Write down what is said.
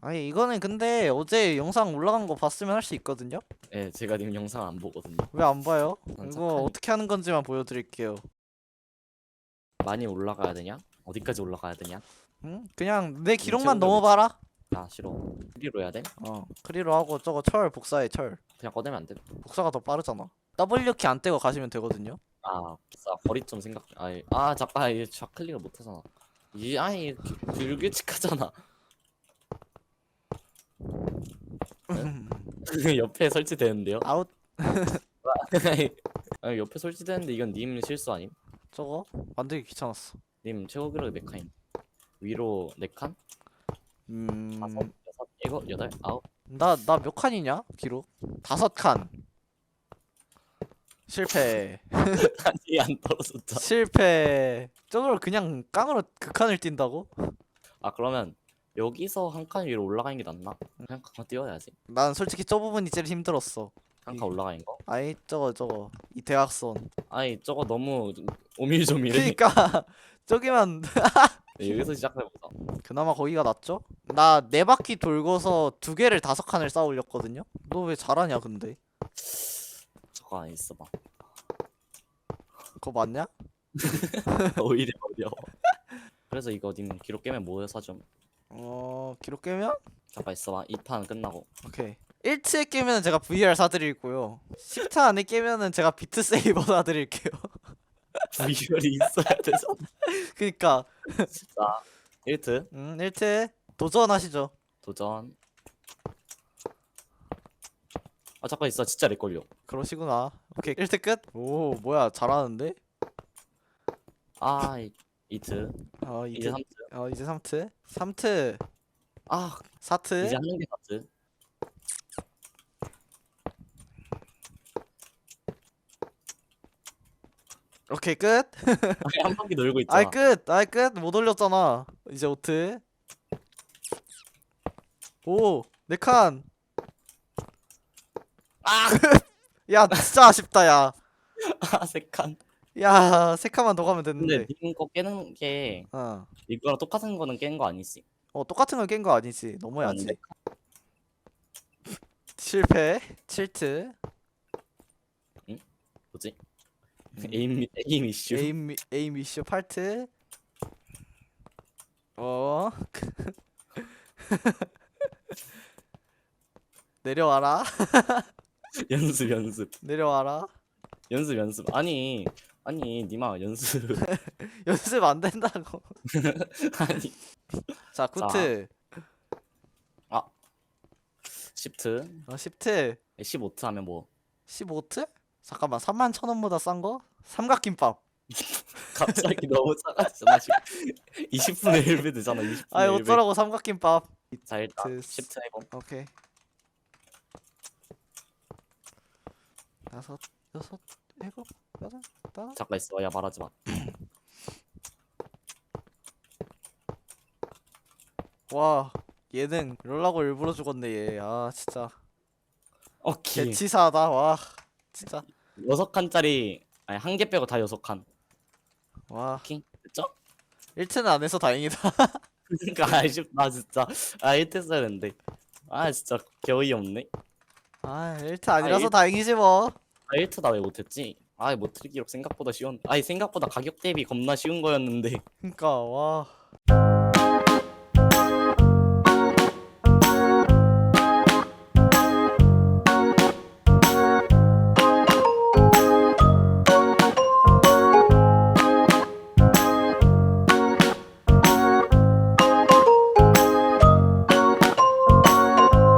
아니 이거는 근데 어제 영상 올라간 거 봤으면 할 수 있거든요? 예, 제가 님 영상 안 보거든요. 왜 안 봐요? 난 이거 착하니. 어떻게 하는 건지만 보여드릴게요. 많이 올라가야 되냐? 어디까지 올라가야 되냐? 응? 그냥 내 기록만 넘어봐라. 아 싫어. 프리로 해야 돼? 어 크리로 하고 저거 철 복사해 철. 그냥 꺼내면 안 돼? 복사가 더 빠르잖아. W키 안 떼고 가시면 되거든요. 아, 기사 거리 좀 생각. 아이, 아 잠깐 이게 좌클릭을 못 하잖아. 이 아니 불규칙하잖아. 옆에 설치되는데요? 아웃 아, 옆에 설치되는데 이건 님 실수 아님? 저거 만들기 귀찮았어. 님 최고 기록이 몇 칸임? 위로 네 칸? 음, 다섯, 여섯, 일곱, 여덟, 아홉. 나 나 몇 칸이냐 기록? 다섯 칸. 실패. 아니 안 떨어졌다. 실패. 저걸 그냥 깡으로 극한을 뛴다고? 아 그러면 여기서 한 칸 위로 올라가는 게 낫나? 그냥 칸 뛰어야지. 난 솔직히 저 부분이 제일 힘들었어. 한칸 올라가는 거? 아이 저거 저거 이 대각선. 아니 저거 너무 오밀조밀해. 그니까 저기만 네, 여기서 시작해보자. 그나마 거기가 낫죠? 나 네 바퀴 돌고서 두 개를 다섯 칸을 쌓아 올렸거든요. 너 왜 잘하냐 근데? 저거 안 있어봐. 그거 맞냐? 오히려 어려워. 그래서 이거 님 기록 깨면 뭐 사줌? 어 기록 깨면 잠깐 있어봐. 2판 끝나고. 오케이. 1트에 깨면 제가 VR 사드릴고요. 10타 안에 깨면은 제가 비트 세이버 사드릴게요. 비결이 있어야 되잖아. 그니까 자, 1트 음 1트 도전하시죠. 도전. 아 잠깐 있어. 진짜 렉 걸려. 그러시구나. 오케이 1트 끝. 오 뭐야 잘하는데? 아 2트. 어 이제 이제 3트. 어 이제 3트. 3트. 아 4트. 이제 하는 게 4트. 오케이 끝. 한 바퀴 놀고 있잖아. 아이 끝. 아이 끝. 못 올렸잖아. 이제 5트. 오, 네 칸. 아! 야, 진짜 아쉽다, 야. 아, 세 칸. 야, 세 칸만 더 가면 근데 됐는데. 님거 깨는 게 어. 이거랑 똑같은 거는 깬 거 아니지? 어, 똑같은 걸 깬 거 아니지. 넘어야지. 아닌데? 실패. 7트. 뭐지? 음. 에임 에임 이슈. 에임 미- 에임 이슈 8트. 어. 내려와라. 연습 연습 내려와라. 연습 연습. 아니 아니 니마 연습. 연습 안 된다고. 아니 자, 9트. 10트, 어, 10트. 15트 하면 뭐 15트? 잠깐만 3만 천 원보다 싼 거? 삼각김밥 갑자기 너무 작아지잖아 지금 20분의 1배 되잖아 20분의 아이 1배 어쩌라고 삼각김밥 자 일단 트- 10트 해봄 오케이 다섯 여섯 일곱 여덟 다섯? 잠깐 있어 야 말하지 마. 와 얘는 이러려고 일부러 죽었네 얘 아 진짜. 오케이. 개치사하다. 와 진짜. 여섯 칸짜리 아니 한 개 빼고 다 여섯 칸. 와. 오케이. 됐죠? 1트는 안 해서 다행이다. 그러니까 아쉽다 진짜. 아 1트 써야 되는데. 아 진짜 개어이 없네. 아 1트 아니라서 일- 다행이지 뭐 아 1트 나왜 못했지? 아 못트리 기록 생각보다 쉬운 아니 생각보다 가격 대비 겁나 쉬운 거였는데 그니까 와